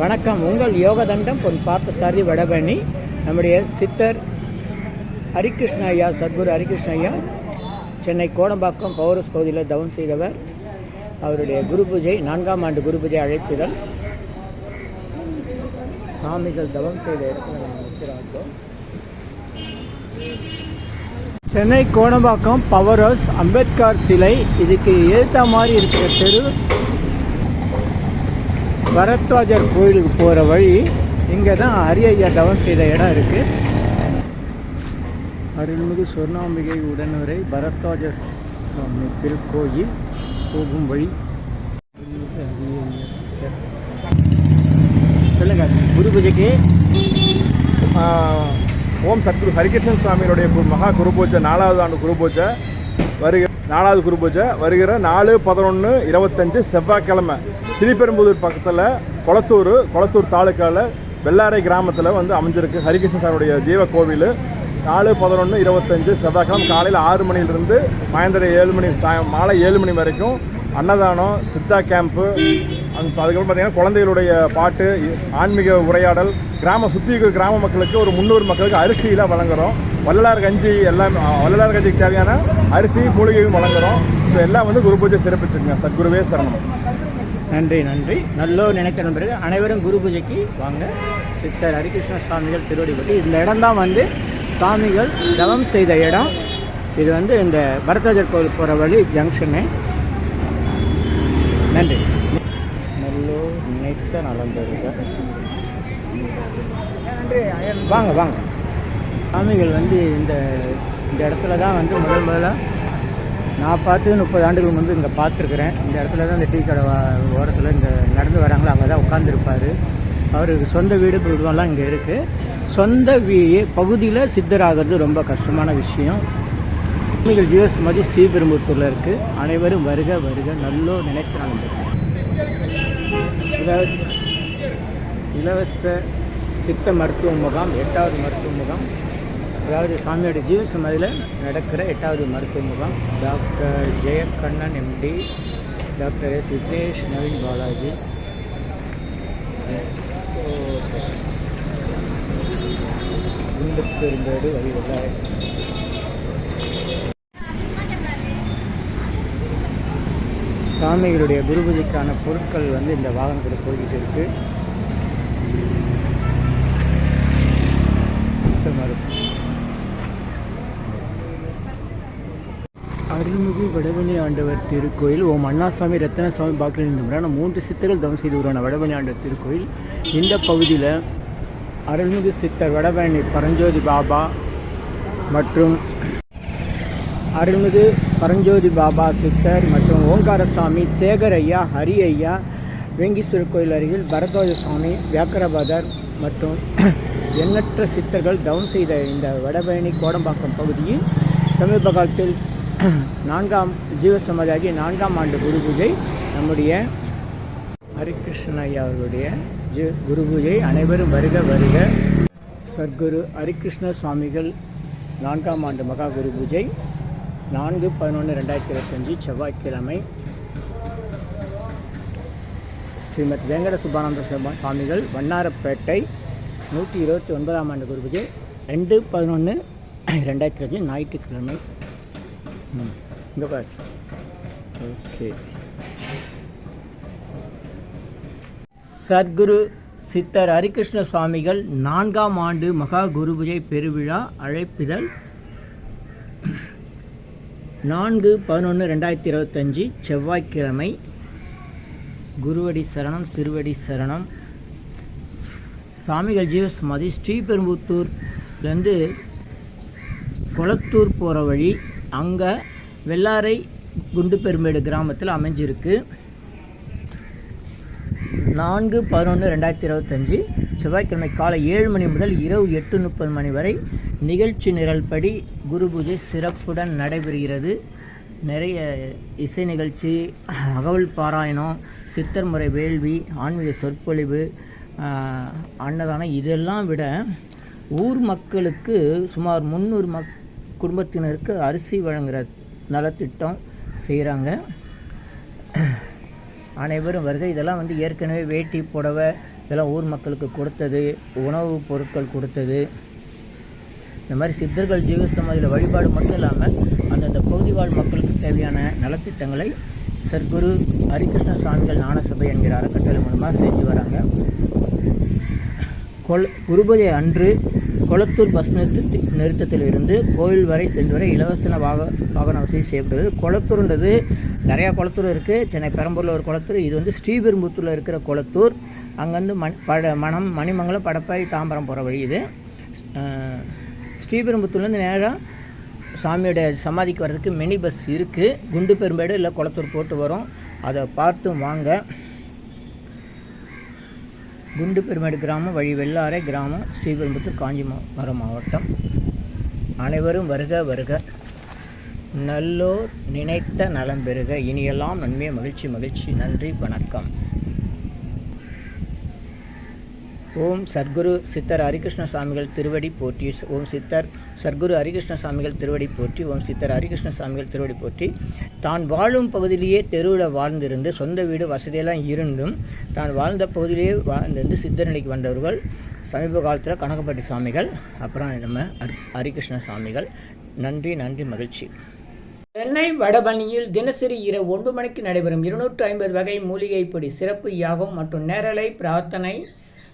வணக்கம். உங்கள் யோகதண்டம் பொன் பார்த்தசாரதி வடபணி நம்முடைய சித்தர் ஹரிகிருஷ்ண ஐயா சத்குரு ஹரிகிருஷ்ண ஐயா சென்னை கோடம்பாக்கம் பௌரஸ் பகுதியில் தவம் செய்தவர். அவருடைய குரு பூஜை நான்காம் ஆண்டு குரு பூஜை அழைப்புதல் சாமிகள் தவம் செய்த இடத்துல நாம் நிற்கிறாங்க சென்னை கோடம்பாக்கம் பவர் ஹவுஸ் அம்பேத்கர் சிலை. இதுக்கு ஏற்ற மாதிரி இருக்கிற தெரு பரத்வாஜர் கோயிலுக்கு போகிற வழி இங்கே தான் அரியய்யா தவம் செய்த இடம் இருக்குது அருள்மிகு சொர்ணாம்பிகை உடனுரை பரத்வாஜர் சுவாமி திருக்கோயில் போகும் வழி. சொல்லுங்கள் குரு பூஜைக்கு ஓம் சத்குரு ஹரிகிருஷ்ணன் சுவாமியினுடைய மகா குரு பூஜை நாலாவது ஆண்டு குரு பூஜை வருகிற நாலாவது குரு பூஜை வருகிற நாலு பதினொன்று இருபத்தஞ்சு செவ்வாய்க்கிழமை. ஸ்ரீபெரும்புதூர் பக்கத்தில் கொளத்தூர் கொளத்தூர் தாலுக்காவில் வெள்ளாரை கிராமத்தில் வந்து அமைஞ்சிருக்கு. ஹரிகிருஷ்ண சாருடைய ஜீவ கோவில். நாலு பதினொன்று இருபத்தஞ்சு செவ்வாய்க்கிழமை காலையில் ஆறு மணிலிருந்து சாயந்தரம் ஏழு மணி சாய மாலை ஏழு மணி வரைக்கும் அன்னதானம் சித்தா கேம்ப்பு அந்த அதுக்கப்புறம் பார்த்தீங்கன்னா குழந்தைகளுடைய பாட்டு ஆன்மீக உரையாடல் கிராம சுற்றி இருக்கிற கிராம மக்களுக்கு ஒரு முந்நூறு மக்களுக்கு அரிசியெலாம் வழங்குறோம். வள்ளலார் கஞ்சி எல்லாம் வள்ளலார் கஞ்சிக்கு தேவையான அரிசி மூலிகையும் வழங்குகிறோம் ஸோ எல்லாம் வந்து குரு பூஜை சிறப்பிச்சிருங்க சத்குருவே சரணம். நன்றி நன்றி. நல்லோ நினைக்கிற பிறகு அனைவரும் குரு பூஜைக்கு வாங்க. சித்தர் ஹரிகிருஷ்ண சுவாமிகள் திருவடிப்பட்டி இந்த இடம்தான் வந்து சுவாமிகள் தவம் செய்த இடம். இது வந்து இந்த பரதாஜர் கோவில் போகிற வழி ஜங்ஷனு நன்றி. நல்லோ நினைத்த நலந்தருக வாங்க வாங்க. சாமிகள் வந்து இந்த இந்த இடத்துல தான் வந்து முதல் முதலாக நான் பார்த்து முப்பது ஆண்டுகள் முன்பு இங்கே பார்த்துருக்குறேன். இந்த இடத்துல தான் இந்த டீ கடை ஓரத்தில் இங்கே நடந்து வராங்களோ அங்கே தான் உட்காந்துருப்பார் அவருக்கு சொந்த வீடு குடும்பம்லாம் இங்கே இருக்குது சொந்த வீ பகுதியில் சித்தராகிறது ரொம்ப கஷ்டமான விஷயம். நீங்கள் ஜிஎஸ் மதி ஸ்ரீபெரும்புத்தூரில் இருக்குது அனைவரும் வருக வருக நல்லோ நினைக்கிறாங்க இலவச இலவச சித்த மருத்துவ முகாம் எட்டாவது மருத்துவ முகாம். அதாவது சாமியோட ஜீவசமாதியில் நடக்கிற எட்டாவது மருத்துவ முகாம் doctor Jayakannan MD doctor S. Vignesh Naveen Balaji. பெருந்தோடு வழிவல்லாய் சாமிகளுடைய குருபதிக்கான பொருட்கள் வந்து இந்த வாகனத்தில் போய்கிட்டு இருக்கு சித்த மருத்துவம். அருள்மிகு வடபழனி ஆண்டவர் திருக்கோயில். ஓம் அண்ணாசாமி ரத்தனசாமி ரத்னசாமி பாக்கிலிருந்தவரான மூன்று சித்தர்கள் தவம் செய்து உருவான வடபழனி ஆண்டவர் திருக்கோயில். இந்த பகுதியில் அருள்மிகு சித்தர் வடபழனி பரஞ்சோதி பாபா மற்றும் அருள்மிகு பரஞ்சோதி பாபா சித்தர் மற்றும் ஓங்காரசாமி சேகர் ஐயா ஹரி ஐயா வேங்கீஸ்வரர் கோயில் அருகில் பரத்வாஜ சுவாமி வியாக்கரபாதர் மற்றும் எண்ணற்ற சித்தர்கள் தவம் செய்த இந்த வடபழனி கோடம்பாக்கம் பகுதியில் சமீப காலத்தில் நான்காம் ஜீவசமாதியாகிய நான்காம் ஆண்டு குரு பூஜை. நம்முடைய ஹரிகிருஷ்ண ஐயா அவர்களுடைய குரு பூஜை. அனைவரும் வருக வருக. சத்குரு ஹரிகிருஷ்ண சுவாமிகள் நான்காம் ஆண்டு மகா குரு பூஜை. நான்கு பதினொன்று ரெண்டாயிரத்தி இருபத்தஞ்சி செவ்வாய்க்கிழமை. ஸ்ரீமத் வெங்கட சுப்பானந்த சுவாமிகள் வண்ணாரப்பேட்டை நூற்றி இருபத்தி ஒன்பதாம் ஆண்டு குரு பூஜை. ரெண்டு பதினொன்று ரெண்டாயிரத்தி இருபத்தி ஞாயிற்றுக்கிழமை. இங்கே பாரு ஓகே சத்குரு சித்தர் ஹரிகிருஷ்ண சுவாமிகள் நான்காம் ஆண்டு மகா குருபுஜை பெருவிழா அழைப்பிதழ் நான்கு பதினொன்று ரெண்டாயிரத்தி இருபத்தஞ்சி செவ்வாய்க்கிழமை. குருவடி சரணம் திருவடி சரணம். சாமிகள் ஜீவசமாதி ஸ்ரீபெரும்புத்தூர்லேருந்து கொளத்தூர் போகிற வழி அங்கே வெள்ளாரை குண்டுபெருமேடு கிராமத்தில் அமைஞ்சிருக்கு. நான்கு பதினொன்று ரெண்டாயிரத்தி இருபத்தஞ்சி செவ்வாய்க்கிழமை காலை ஏழு மணி முதல் இரவு எட்டு முப்பது மணி வரை நிகழ்ச்சி நிரல்படி குரு பூஜை சிறப்புடன் நடைபெறுகிறது. நிறைய இசை நிகழ்ச்சி அகவல் பாராயணம் சித்தர் முறை வேள்வி ஆன்மீக சொற்பொழிவு அன்னதானம் இதெல்லாம் விட ஊர் மக்களுக்கு சுமார் முந்நூறு மக் குடும்பத்தினருக்கு அரிசி வழங்குகிற நலத்திட்டம் செய்கிறாங்க அனைவரும் வருக. இதெல்லாம் வந்து ஏற்கனவே வேட்டி புடவை இதெல்லாம் ஊர் மக்களுக்கு கொடுத்தது உணவுப் பொருட்கள் கொடுத்தது. இந்த மாதிரி சித்தர்கள் ஜீவ சமாதியில் வழிபாடு மட்டும் இல்லாமல் அந்தந்த பகுதி வாழ் மக்களுக்கு தேவையான நலத்திட்டங்களை சர்க்குரு ஹரிகிருஷ்ண சுவாமிகள் ஞானசபை என்கிற அறக்கட்டளை மூலமாக செஞ்சு வராங்க. கொல் குருபதி அன்று கொளத்தூர் பஸ் நிறுத்த நிறுத்தத்திலிருந்து கோவில் வரை சென்று வரை இலவச வாக வாகன வசதி செய்யப்படுகிறது. கொளத்தூர்ன்றது நிறையா குளத்தூர் இருக்குது சென்னை பெரம்பூரில் ஒரு குளத்தூர் இது வந்து ஸ்ரீபெரும்புத்தூரில் இருக்கிற கொளத்தூர். அங்கேருந்து மண் பட மணம் மணிமங்கலம் படப்பாரி தாம்பரம் போகிற வழி இது. ஸ்ரீபெரும்புத்தூர்லேருந்து நேராக சாமியோட சமாதிக்கு வர்றதுக்கு மினி பஸ் இருக்குது குண்டு பெரும்பேடு இல்லை குளத்தூர் போட்டு வரும். அதை பார்த்து வாங்க. குண்டு பெருமேடு கிராமம் வழி வெள்ளாரை கிராமம் ஸ்ரீபெரும்புத்தூர் காஞ்சிபுரம் மாவட்டம். அனைவரும் வருக வருக. நல்லோர் நினைத்த நலம் பெறுக. இனியெல்லாம் நன்மை மகிழ்ச்சி மகிழ்ச்சி. நன்றி வணக்கம். ஓம் சத்குரு சித்தர் ஹரிகிருஷ்ண சுவாமிகள் திருவடி போற்றி. ஓம் சித்தர் சர்க்குரு ஹரிகிருஷ்ண சாமிகள் திருவடி போற்றி ஓம் சித்தர் ஹரிகிருஷ்ண சாமிகள் திருவடி போற்றி தான் வாழும் பகுதியிலேயே தெருவில் வாழ்ந்திருந்து சொந்த வீடு வசதியெல்லாம் இருந்தும் தான் வாழ்ந்த பகுதியிலேயே வாழ்ந்திருந்து சித்தர்நிலைக்கு வந்தவர்கள் சமீப காலத்தில் கனகப்பட்டி சாமிகள் அப்புறம் நம்ம ஹரி- ஹரிகிருஷ்ண சாமிகள் நன்றி நன்றி மகிழ்ச்சி. சென்னை வடபணியில் தினசரி இரவு ஒன்பது மணிக்கு நடைபெறும் இருநூற்று ஐம்பது வகை மூலிகை பொடி சிறப்பு யாகம் மற்றும் நேரலை பிரார்த்தனை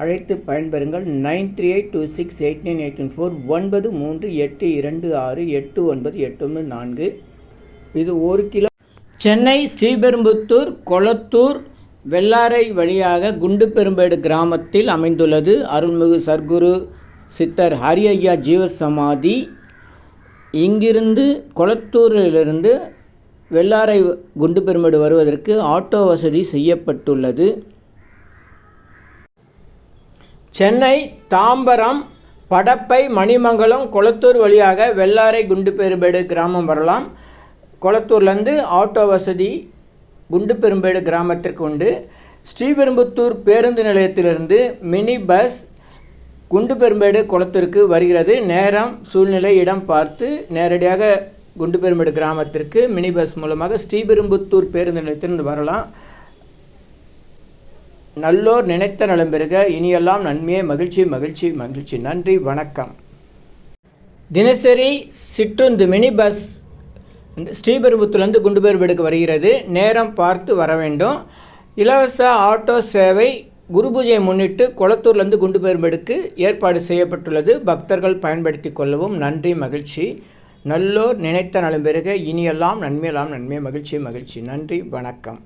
அழைத்து பயன்பெறுங்கள். Nine three eight two six eight nine eight four ஒன்பது மூன்று எட்டு இரண்டு ஆறு எட்டு ஒன்பது எட்டு ஒன்று நான்கு. இது ஒரு கிலோ சென்னை ஸ்ரீபெரும்புத்தூர் கொளத்தூர் வெள்ளாரை வழியாக குண்டுபெரும்பேடு கிராமத்தில் அமைந்துள்ளது அருள்மிகு சர்க்குரு சித்தர் ஹரியய்யா ஜீவசமாதி. இங்கிருந்து கொளத்தூரிலிருந்து வெள்ளாரை குண்டுபெரும்பேடு வருவதற்கு ஆட்டோ வசதி செய்யப்பட்டுள்ளது. சென்னை தாம்பரம் படப்பை மணிமங்கலம் கொளத்தூர் வழியாக வெள்ளாரை குண்டுபெரும்பேடு கிராமம் வரலாம். கொளத்தூர்லேருந்து ஆட்டோ வசதி குண்டுபெரும்பேடு கிராமத்திற்கு உண்டு. ஸ்ரீபெரும்புத்தூர் பேருந்து நிலையத்திலிருந்து மினி பஸ் குண்டுபெரும்பேடு குளத்திற்கு வருகிறது. நேரம் சூழ்நிலை இடம் பார்த்து நேரடியாக குண்டுபெரும்பேடு கிராமத்திற்கு மினி பஸ் மூலமாக ஸ்ரீபெரும்புத்தூர் பேருந்து நிலையத்திலிருந்து வரலாம். நல்லோர் நினைத்த நலம் பெறுக. இனியெல்லாம் நன்மையே மகிழ்ச்சி மகிழ்ச்சி மகிழ்ச்சி. நன்றி வணக்கம். தினசரி சிற்றுந்து மினி பஸ் ஸ்ரீபெரும்புத்தூர்லேருந்து குண்டுபெரும்பேடுக்கு வருகிறது. நேரம் பார்த்து வர வேண்டும். இலவச ஆட்டோ சேவை குரு பூஜையை முன்னிட்டு குளத்தூர்லேருந்து குண்டுபெரும்பேடுக்கு ஏற்பாடு செய்யப்பட்டுள்ளது. பக்தர்கள் பயன்படுத்தி கொள்ளவும் நன்றி மகிழ்ச்சி. நல்லோர் நினைத்த நலம் பெறுக. இனியெல்லாம் நன்மையெல்லாம் நன்மை மகிழ்ச்சி மகிழ்ச்சி. நன்றி வணக்கம்.